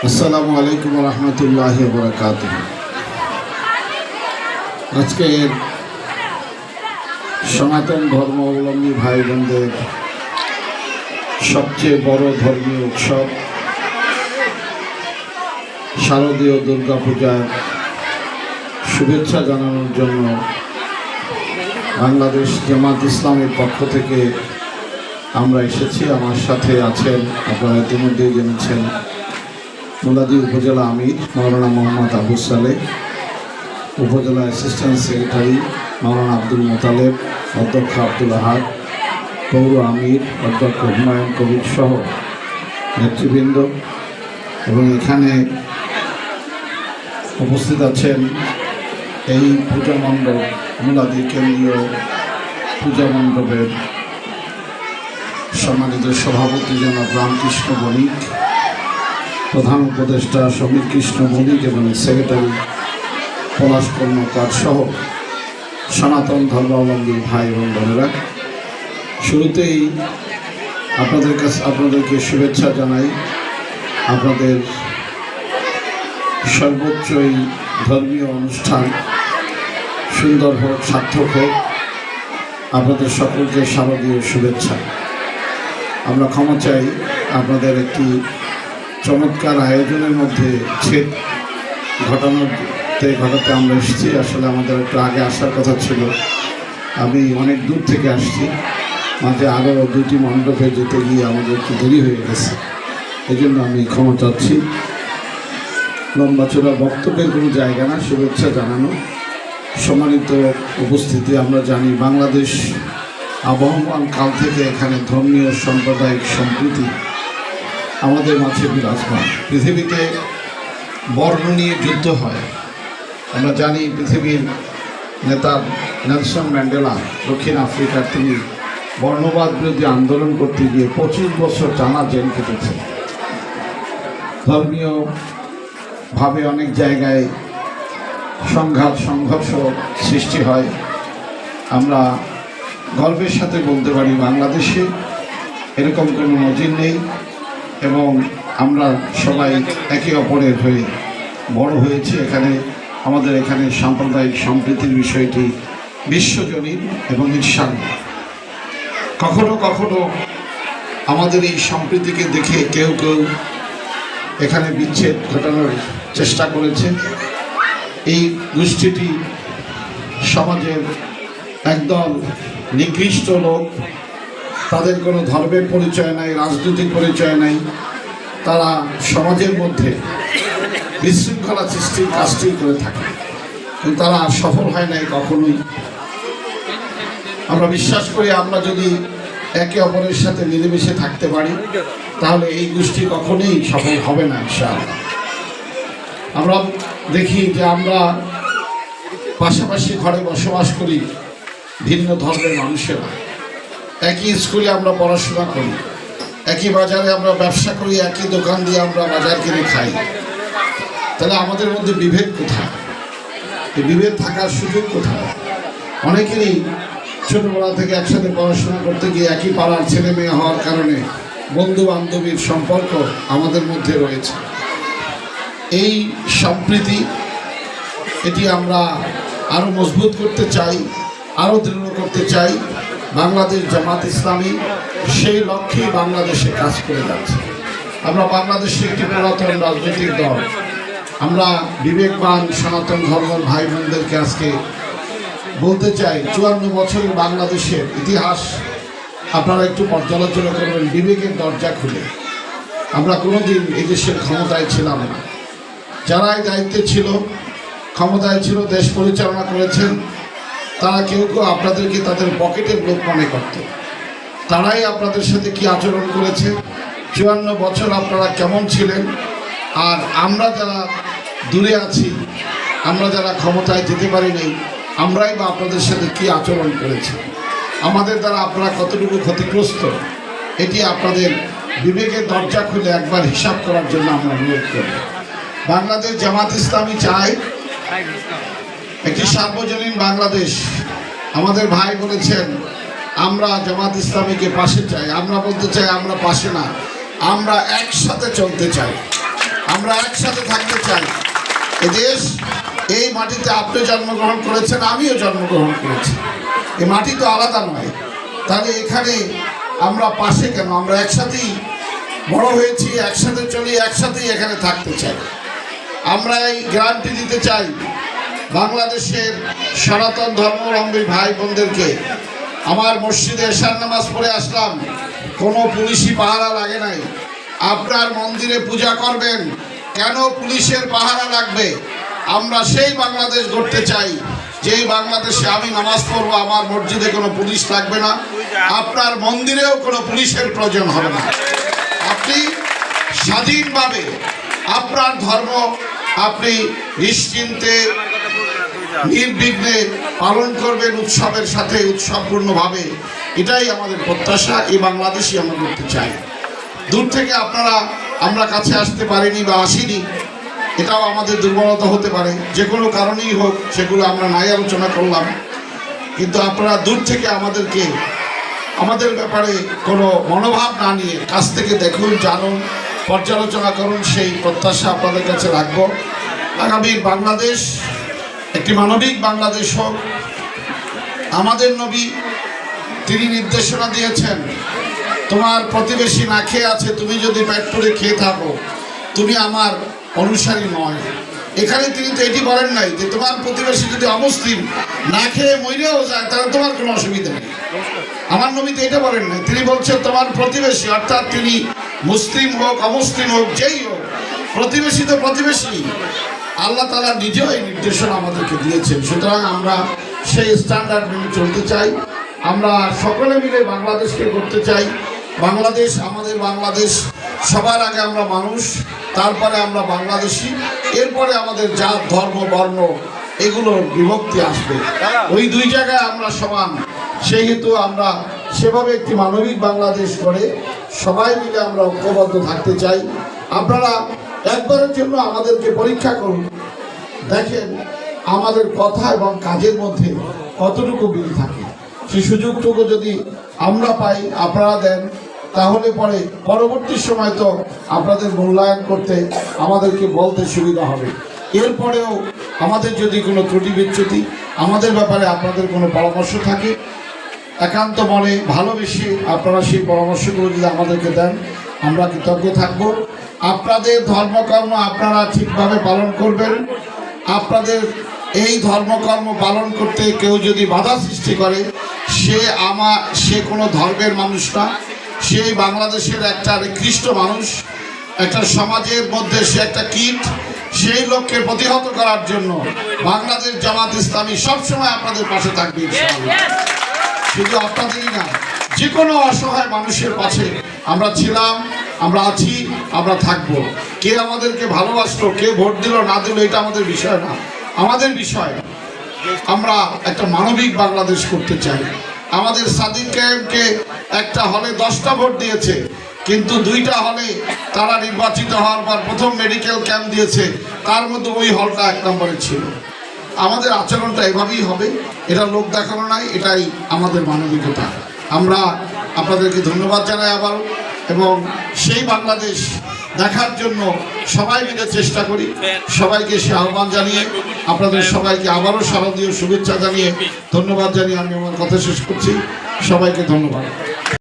আসসালামু আলাইকুম রহমতুল্লাহ বরকাত আজকের সনাতন ধর্মাবলম্বী ভাই বোনদের সবচেয়ে বড় ধর্মীয় উৎসব শারদীয় দুর্গাপূজার শুভেচ্ছা জানানোর জন্য বাংলাদেশ জামাত ইসলামের পক্ষ থেকে আমরা এসেছি। আমার সাথে আছেন, আপনারা ইতিমধ্যেই জেনেছেন মোলাদি উপজেলা আমির মৌলানা মোহাম্মদ আবু সালে উপজেলা অ্যাসিস্ট্যান্ট সেক্রেটারি মৌলানা আব্দুল মোতালেব, অধ্যক্ষ আব্দুল আহাদ, পৌর আমির, অধ্যক্ষ হুমায়ুন কবির সহ নেতৃবৃন্দ। এবং এখানে উপস্থিত আছেন এই পূজা মণ্ডপ মোলাদি কেন্দ্রীয় পূজা মণ্ডপের সম্মানিত সভাপতি জনাব রামকৃষ্ণ বণিক প্রধান উপদেষ্টা সমীর কৃষ্ণ মল্লিক এবং সেক্রেটারি পলাশ কর্মকার সহ সনাতন ধর্মাবলম্বী ভাই এবং বোনেরা। শুরুতেই আপনাদের কাছে, আপনাদেরকে শুভেচ্ছা জানাই। আপনাদের সর্বোচ্চই ধর্মীয় অনুষ্ঠান সুন্দর হোক, সার্থক হোক। আপনাদের সকলকে শারদীয় শুভেচ্ছা। আমরা ক্ষমা চাই আপনাদের একটি চমৎকার আয়োজনের মধ্যে ছেদ ঘটানোতে, ঘটাতে আমরা এসেছি। আসলে আমাদের একটু আগে আসার কথা ছিল। আমি অনেক দূর থেকে আসছি। মাঝে আরও দুটি মণ্ডপে যেতে গিয়ে আমাদের একটু দেরি হয়ে গেছে। এই জন্য আমি ক্ষমা চাচ্ছি। লম্বা চূড়া বক্তব্যের কোনো জায়গা না। শুভেচ্ছা জানানো। সম্মানিত উপস্থিতি, আমরা জানি বাংলাদেশ আবহমান কাল থেকে এখানে ধর্মীয় সাম্প্রদায়িক সম্প্রীতি আমাদের মাঝে বিরাজমান। পৃথিবীতে বর্ণ নিয়ে যুদ্ধ হয়। আমরা জানি পৃথিবীর নেতা নেলসন ম্যান্ডেলা, দক্ষিণ আফ্রিকার তিনি বর্ণবাদ বিরোধী আন্দোলন করতে গিয়ে পঁচিশ বছর টানা জেল কেটেছে ধর্মীয় ভাবে অনেক জায়গায় সংঘাত, সংঘর্ষ সৃষ্টি হয়। আমরা গর্বের সাথে বলতে পারি বাংলাদেশে এরকম কোনো নজির নেই। এবং আমরা সবাই একে অপরের হয়ে বড় হয়েছি। এখানে আমাদের এখানে সাম্প্রদায়িক সম্প্রীতির বিষয়টি বিশ্বজনীন এবং ঈর্ষান কখনো কখনো আমাদের এই সম্প্রীতিকে দেখে কেউ কেউ এখানে বিচ্ছেদ ঘটানোর চেষ্টা করেছে। এই গোষ্ঠীটি সমাজের একদল নিকৃষ্ট লোক তাদের কোনো ধর্মের পরিচয় নাই, রাজনৈতিক পরিচয় নাই। তারা সমাজের মধ্যে বিশৃঙ্খলা সৃষ্টির কাজটি করে থাকে। কিন্তু তারা সফল হয় নাই কখনোই। আমরা বিশ্বাস করি আমরা যদি একে অপরের সাথে মিলেমিশে থাকতে পারি, তাহলে এই গোষ্ঠী কখনোই সফল হবে না, ইনশাআল্লাহ। আমরা দেখি যে আমরা পাশাপাশি ঘরে বসবাস করি ভিন্ন ধর্মের মানুষেরা। একই স্কুলে আমরা পড়াশোনা করি, একই বাজারে আমরা ব্যবসা করি, একই দোকান দিয়ে আমরা বাজার কিনে খাই। তাহলে আমাদের মধ্যে বিভেদ কোথায়? বিভেদ থাকার সুযোগ কোথায়? অনেকেরই ছোটোবেলা থেকে একসাথে পড়াশোনা করতে গিয়ে একই পাড়ার ছেলে মেয়ে হওয়ার কারণে বন্ধু বান্ধবীর সম্পর্ক আমাদের মধ্যে রয়েছে। এই সম্প্রীতি, এটি আমরা আরও মজবুত করতে চাই আরও দৃঢ় করতে চাই। বাংলাদেশ জামাত ইসলামী সেই লক্ষ্যেই বাংলাদেশে কাজ করে যাচ্ছে। আমরা বাংলাদেশে একটি পুরাতন রাজনৈতিক দল। আমরা বিবেকবান সনাতন ধর্মের ভাই বোনদেরকে আজকে বলতে চাই, চুয়ান্ন বছরের বাংলাদেশের ইতিহাস আপনারা একটু পর্যালোচনা করবেন, বিবেকের দরজা খুলে। আমরা কোনোদিন এই দেশের ক্ষমতায় ছিলাম না। যারা এই দায়িত্বে ছিল, ক্ষমতায় ছিল, দেশ পরিচালনা করেছেন তারা কেউ কেউ আপনাদেরকে তাদের পকেটের লোক মনে করত। তারাই আপনাদের সাথে কি আচরণ করেছে? চুয়ান্ন বছর আপনারা কেমন ছিলেন? আর আমরা যারা দূরে আছি, আমরা যারা ক্ষমতায় যেতে পারি নাই, আমরাই বা আপনাদের সাথে কি আচরণ করেছি? আমাদের দ্বারা আপনারা কতটুকু ক্ষতিগ্রস্ত? এটি আপনাদের বিবেকের দরজা খুলে একবার হিসাব করার জন্য আমরা অনুরোধ করি বাংলাদেশ জামাত ইসলামী চায় একটি সার্বজনীন বাংলাদেশ। আমাদের ভাই বলেছেন, আমরা জামাত ইসলামীকে পাশে চাই। আমরা বলতে চাই, আমরা পাশে না। আমরা একসাথে চলতে চাই। আমরা একসাথে থাকতে চাই। এ দেশ, এই মাটিতে আপনি জন্মগ্রহণ করেছেন, আমিও জন্মগ্রহণ করেছি। এই মাটি তো আলাদা নয়। তাহলে এখানে আমরা পাশে কেন? আমরা একসাথেই বড় হয়েছি, একসাথে চলি, একসাথেই এখানে থাকতে চাই। আমরা এই গ্যারান্টি দিতে চাই। বাংলাদেশের সনাতন ধর্মাবলম্বী ভাই বোনদেরকে আমার মসজিদে এশার নামাজ পড়ে আসলাম। কোনো পুলিশি পাহারা লাগে নাই। আপনার মন্দিরে পূজা করবেন। কেন পুলিশের পাহারা লাগবে? আমরা সেই বাংলাদেশ গড়তে চাই। যেই বাংলাদেশে আমি নামাজ পড়ব, আমার মসজিদে কোনো পুলিশ লাগবে না। আপনার মন্দিরেও কোনো পুলিশের প্রয়োজন হবে না। আপনি স্বাধীনভাবে আপনার ধর্ম আপনি নিশ্চিন্তে নির্বিঘ্নে পালন করবেন উৎসবের সাথে, উৎসবপূর্ণভাবে। এটাই আমাদের প্রত্যাশা, এই বাংলাদেশই আমরা করতে চাই। দূর থেকে আপনারা, আমরা কাছে আসতে পারিনি বা আসিনি, এটাও আমাদের দুর্বলতা হতে পারে। যে কোনো কারণেই হোক, সেগুলো আমরা নাই আলোচনা করলাম। কিন্তু আপনারা দূর থেকে আমাদেরকে, আমাদের ব্যাপারে কোনো মনোভাব না নিয়ে কাছ থেকে দেখুন, জানুন, পর্যালোচনা করুন, সেই প্রত্যাশা আপনাদের কাছে রাখব। আগামী বাংলাদেশ একটি মানবিক বাংলাদেশ হোক, আমাদের নবী তিনি নির্দেশনা দিয়েছেন, তোমার প্রতিবেশী না খেয়ে আছে, তুমি যদি পেট পুড়ে খেয়ে থাকো, তুমি আমার অনুসারী নয়। এখানে তিনি তো এটি বলেন নাই যে তোমার প্রতিবেশী যদি অমুসলিম না খেয়ে মরেও যায়, তাহলে তোমার কোনো অসুবিধা নেই। আমার নবী তো এটা বলেন নাই। তিনি বলছেন, তোমার প্রতিবেশী, অর্থাৎ তিনি মুসলিম হোক, অমুসলিম হোক, যেই হোক, প্রতিবেশী তো প্রতিবেশী। আল্লাহ তালা নিজেও এই নির্দেশনা আমাদেরকে দিয়েছেন। সুতরাং আমরা সেই স্ট্যান্ডার্ড মেনে চলতে চাই। আমরা সকলে মিলে বাংলাদেশকে করতে চাই। বাংলাদেশ আমাদের বাংলাদেশ। সবার আগে আমরা মানুষ, তারপরে আমরা বাংলাদেশি, এরপরে আমাদের জাত, ধর্ম, বর্ণ, এগুলোর বিভক্তি আসবে। ওই দুই জায়গায় আমরা সমান। সেহেতু আমরা সেভাবে একটি মানবিক বাংলাদেশ করে সবাই মিলে আমরা ঐক্যবদ্ধ থাকতে চাই। আপনারা একবারের জন্য আমাদেরকে পরীক্ষা করুন। দেখেন, আমাদের কথা এবং কাজের মধ্যে কতটুকু মিল থাকে। সেই সুযোগটুকু যদি আমরা পাই, আপনারা দেন, তাহলে পরে পরবর্তী সময় তো আপনাদের মূল্যায়ন করতে আমাদেরকে বলতে সুবিধা হবে। এরপরেও আমাদের যদি কোনো ত্রুটি বিচ্যুতি, আমাদের ব্যাপারে আপনাদের কোনো পরামর্শ থাকে, একান্ত মনে ভালোবেসে আপনারা সেই পরামর্শগুলো যদি আমাদেরকে দেন, আমরা কৃতজ্ঞ থাকব। আপনাদের ধর্মকর্ম আপনারা ঠিকভাবে পালন করবেন। আপনাদের এই ধর্মকর্ম পালন করতে কেউ যদি বাধা সৃষ্টি করে সে আমা সে কোনো ধর্মের মানুষ না। সে বাংলাদেশের একটা নিকৃষ্ট মানুষ একটা সমাজের মধ্যে সে একটা কীট সেই লোককে প্রতিহত করার জন্য বাংলাদেশ জামাত ইসলামী সবসময় আপনাদের পাশে থাকবে শুধু আপনাদেরই না যে কোনো অসহায় মানুষের পাশে আমরা ছিলাম আমরা আছি, আমরা থাকব। কে আমাদেরকে ভালোবাসলো, কে ভোট দিল না দিল, এটা আমাদের বিষয় না। আমাদের বিষয়, আমরা একটা মানবিক বাংলাদেশ করতে চাই। আমাদের সাদিক কায়েমকে একটা হলে দশটা ভোট দিয়েছে, কিন্তু দুইটা হলে তারা নির্বাচিত হওয়ার পর প্রথম মেডিকেল ক্যাম্প দিয়েছে, তার মধ্যে ওই হলটা এক নম্বরে ছিল। আমাদের আচরণটা এভাবেই হবে, এটা লোক দেখানো নাই, এটাই আমাদের মানবিকতা। আমরা আপনাদেরকে ধন্যবাদ জানাই আবার এবং সেই বাংলাদেশ দেখার জন্য সবাই মিলে চেষ্টা করি। সবাইকে সে আহ্বান জানিয়ে আপনাদের সবাইকে আবারও শারদীয় শুভেচ্ছা জানিয়ে ধন্যবাদ জানিয়ে আমি আমার কথা শেষ করছি। সবাইকে ধন্যবাদ।